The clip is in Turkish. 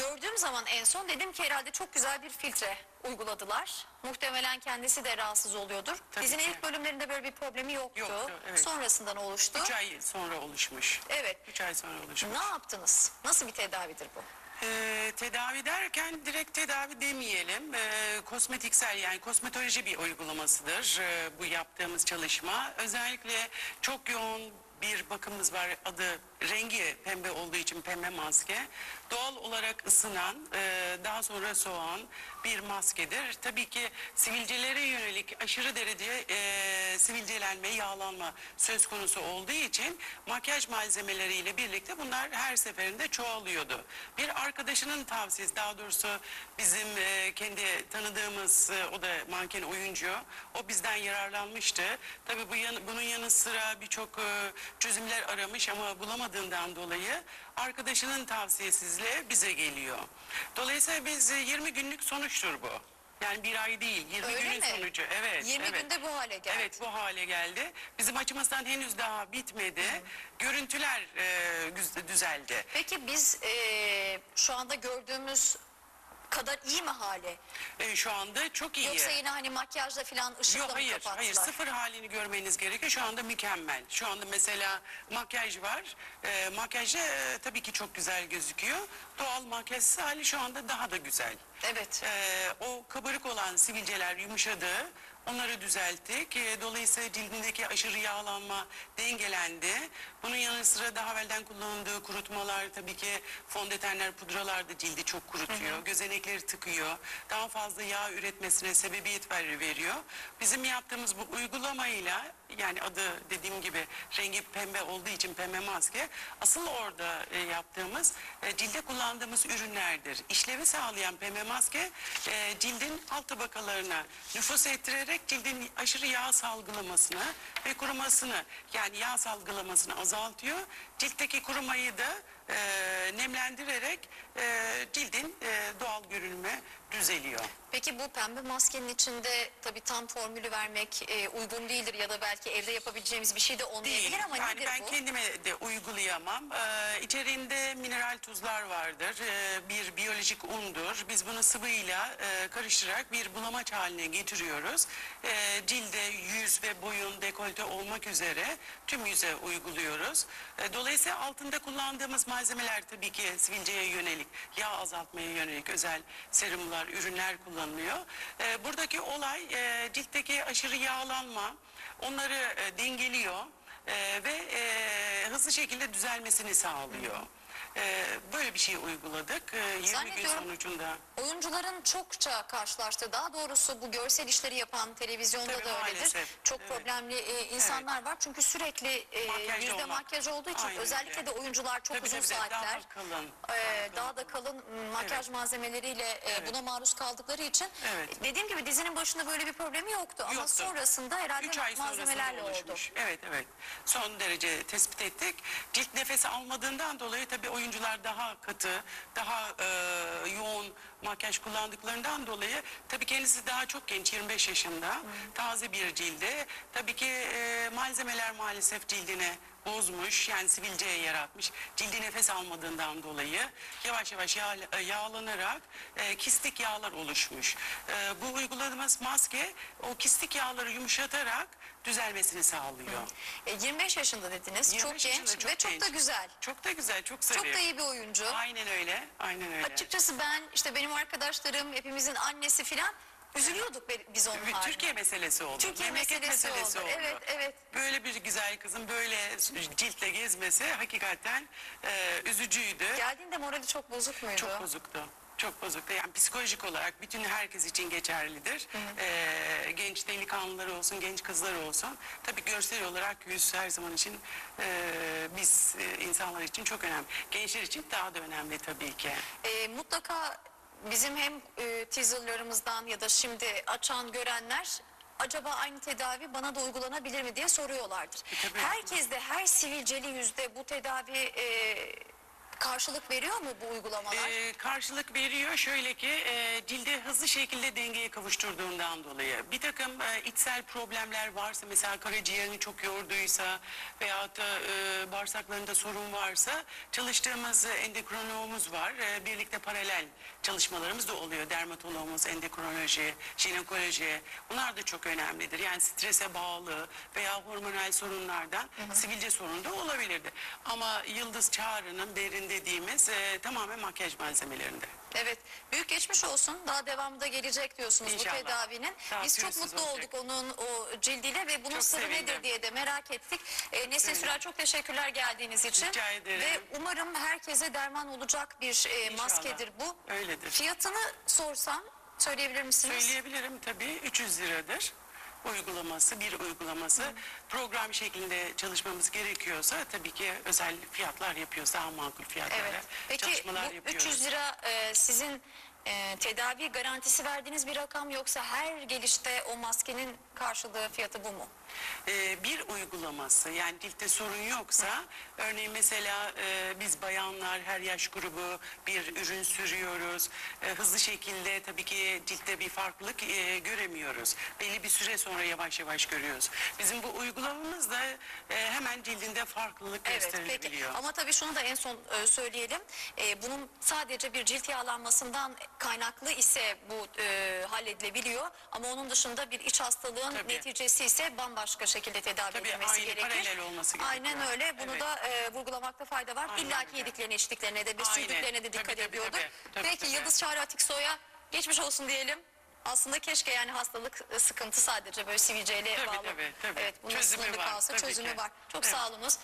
gördüğüm zaman en son dedim ki herhalde çok güzel bir filtre uyguladılar. Muhtemelen kendisi de rahatsız oluyordur. Tabii Dizinin ki. ilk bölümlerinde böyle bir problemi yoktu. Yoktu, evet. Sonrasından oluştu. 3 ay sonra oluşmuş. Evet. 3 ay sonra oluşmuş. Ne yaptınız? Nasıl bir tedavidir bu? Ee, tedavi derken direkt tedavi demeyelim. Ee, kosmetiksel yani kosmetoloji bir uygulamasıdır ee, bu yaptığımız çalışma. Özellikle çok yoğun bir bakımımız var adı rengi pembe olduğu için pembe maske. Doğal olarak ısınan e, daha sonra soğan bir maskedir. Tabii ki sivilcelere yönelik aşırı derece e, sivilcelenme, yağlanma söz konusu olduğu için makyaj malzemeleriyle birlikte bunlar her seferinde çoğalıyordu. Bir arkadaşının tavsiyesi daha doğrusu bizim e, kendi tanıdığımız e, o da manken oyuncu o bizden yararlanmıştı. Tabii bu yan- bunun yanı sıra birçok e, çözümler aramış ama bulamadığından dolayı arkadaşının tavsiyesizle bize geliyor. Dolayısıyla biz e, 20 günlük sonuçtur bu. Yani bir ay değil, 20 Öyle günün mi? sonucu. Evet. 20 evet. günde bu hale geldi. Evet bu hale geldi. Bizim açımızdan henüz daha bitmedi. Görüntüler e, düzeldi. Peki biz eee, şu anda gördüğümüz kadar iyi mi hali? E, şu anda çok iyi. Yoksa yine hani makyajla falan ışıkla Yok mı hayır, kapattılar? hayır sıfır halini görmeniz gerekiyor. Şu anda mükemmel. Şu anda mesela makyaj var. E, makyajda e, tabii ki çok güzel gözüküyor. Doğal makyajsız hali şu anda daha da güzel. Evet. E, o kabarık olan sivilceler yumuşadı. Onları düzelttik. E, dolayısıyla cildindeki aşırı yağlanma dengelendi. Bunun yanı sıra daha evvelden kullandığı kurutmalar tabii ki fondötenler, pudralar da cildi çok kurutuyor. Gözenekleri tıkıyor. Daha fazla yağ üretmesine sebebiyet ver- veriyor. Bizim yaptığımız bu uygulamayla yani adı dediğim gibi rengi pembe olduğu için pembe maske asıl orada e, yaptığımız e, cilde kullandığımız ürünlerdir. İşlevi sağlayan pembe maske e, cildin alt tabakalarına nüfus ettirerek cildin aşırı yağ salgılamasını ve kurumasını yani yağ salgılamasını azaltıyor. Ciltteki kurumayı da e, nemlendirerek e, cildin e, doğal görünümü düzeliyor. Peki bu pembe maskenin içinde tabii tam formülü vermek eee, uygun değildir ya da belki evde yapabileceğimiz bir şey de olmayabilir Değil. ama yani nedir ben bu? kendime de uygulayamam. Ee, içeriğinde mineral tuzlar vardır. Ee, bir biyolojik undur. Biz bunu sıvıyla e, karıştırarak bir bulamaç haline getiriyoruz. Ee, cilde, yüz ve boyun, dekolte olmak üzere tüm yüze uyguluyoruz. Ee, dolayısıyla altında kullandığımız malzemeler tabii ki sivilceye yönelik, yağ azaltmaya yönelik özel serumlar, ürünler kullanılıyor. Ee, buradaki olay e, ciltteki aşırı yağlanma, onları e, dengeliyor e, ve e, hızlı şekilde düzelmesini sağlıyor. E, böyle bir şey uyguladık. E, 20 gün Zannediyorum- sonucunda. Oyuncuların çokça karşılaştığı, daha doğrusu bu görsel işleri yapan televizyonda Tabii, da öyledir. maalesef. Çok Evet. problemli e, insanlar var çünkü sürekli e, Makyajlı yüzde olmak. makyaj olduğu için Aynen özellikle öyle. de oyuncular çok Tabii, uzun tabii, saatler daha kalın, e, daha daha da kalın m, makyaj malzemeleriyle e, buna maruz kaldıkları için Evet. e, dediğim gibi dizinin başında böyle bir problemi yoktu ama Yoktu. sonrasında herhalde Üç ay sonrasında malzemelerle oldu. oluşmuş. Evet evet. Son derece tespit ettik. Cilt nefesi almadığından dolayı tabii oyuncular daha katı, daha e, yoğun makyaj kullandıklarından dolayı tabii kendisi daha çok genç 25 yaşında. Taze bir cilde. Tabii ki e, malzemeler maalesef cildine bozmuş yani sivilceye yaratmış cildi nefes almadığından dolayı yavaş yavaş yağ, yağlanarak e, kistik yağlar oluşmuş. E, bu uyguladığımız maske o kistik yağları yumuşatarak düzelmesini sağlıyor. E, 25 yaşında dediniz. 25 Çok genç yaşında, çok ve çok da genç. güzel. Çok da güzel, çok Çok seviyor. da iyi bir oyuncu. Aynen öyle, aynen öyle. Açıkçası ben işte benim arkadaşlarım hepimizin annesi filan üzülüyorduk be- biz onun haline. Türkiye meselesi oldu. Türkiye Memleket meselesi oldu. Evet, evet. Böyle bir güzel kızın böyle ciltle gezmesi hakikaten e, üzücüydü. Geldiğinde morali çok bozuk muydu? Çok bozuktu. Çok bozuktu. Yani psikolojik olarak bütün herkes için geçerlidir. Ee, genç delikanlılar olsun, genç kızlar olsun. Tabii görsel olarak yüz her zaman için e, biz e, insanlar için çok önemli. Gençler için daha da önemli tabii ki. Ee, mutlaka bizim hem e, teaserlarımızdan ya da şimdi açan görenler acaba aynı tedavi bana da uygulanabilir mi diye soruyorlardır. E, tabii. Herkes de her sivilceli yüzde bu tedavi e, karşılık veriyor mu bu uygulamalar? Ee, karşılık veriyor şöyle ki e, cilde hızlı şekilde dengeye kavuşturduğundan dolayı bir takım e, içsel problemler varsa mesela karaciğerini çok yorduysa veyahut da e, bağırsaklarında sorun varsa çalıştığımız endokrinoloğumuz var. E, birlikte paralel çalışmalarımız da oluyor. Dermatoloğumuz, endokrinoloji, jinekoloji bunlar da çok önemlidir. Yani strese bağlı veya hormonal sorunlardan sivilce sorunu da olabilirdi. Ama Yıldız Çağrı'nın dediğimiz e, tamamen makyaj malzemelerinde. Evet. Büyük geçmiş olsun. Daha devamı da gelecek diyorsunuz İnşallah. bu tedavinin. Daha Biz çok mutlu olacak. olduk onun o cildiyle ve bunun Çok sırrı sevindim. nedir diye de merak ettik. Ee, Nesin. Sürer çok teşekkürler geldiğiniz için. Rica ederim. Ve umarım herkese derman olacak bir e, maskedir bu. Öyledir. Fiyatını sorsam söyleyebilir misiniz? Söyleyebilirim tabii 300 liradır uygulaması bir uygulaması program şeklinde çalışmamız gerekiyorsa tabii ki özel fiyatlar yapıyoruz daha makul fiyatlara Evet. Peki çalışmalar bu yapıyoruz. 300 lira e, sizin e, tedavi garantisi verdiğiniz bir rakam yoksa her gelişte o maskenin karşılığı fiyatı bu mu? Ee, bir uygulaması yani ciltte sorun yoksa örneğin mesela e, biz bayanlar her yaş grubu bir ürün sürüyoruz E, hızlı şekilde tabii ki ciltte bir farklılık e, göremiyoruz belli bir süre sonra yavaş yavaş görüyoruz bizim bu uygulamamız da e, hemen cildinde farklılık Evet peki gösterilebiliyor. ama tabii şunu da en son e, söyleyelim. E, bunun sadece bir cilt yağlanmasından kaynaklı ise bu e, halledilebiliyor. Ama onun dışında bir iç hastalığın Tabii. neticesi ise bambaşka şekilde tedavi Tabii, edilmesi aynı, gerekir. olması gerekiyor. Aynen öyle. Bunu Evet. da e, vurgulamakta fayda var. Aynen İlla ki yediklerine içtiklerine de ve Aynen. sürdüklerine de dikkat tabii, ediyordur. tabii. Tabii, Peki tabii. Yıldız Çağrı Atiksoy'a geçmiş olsun diyelim. Aslında keşke yani hastalık e, sıkıntı sadece böyle sivilceyle Tabii, bağlı. tabii, tabii. Evet bunun Çözümü var, kalsa çözümü ki. var. Çok Evet. sağ olunuz.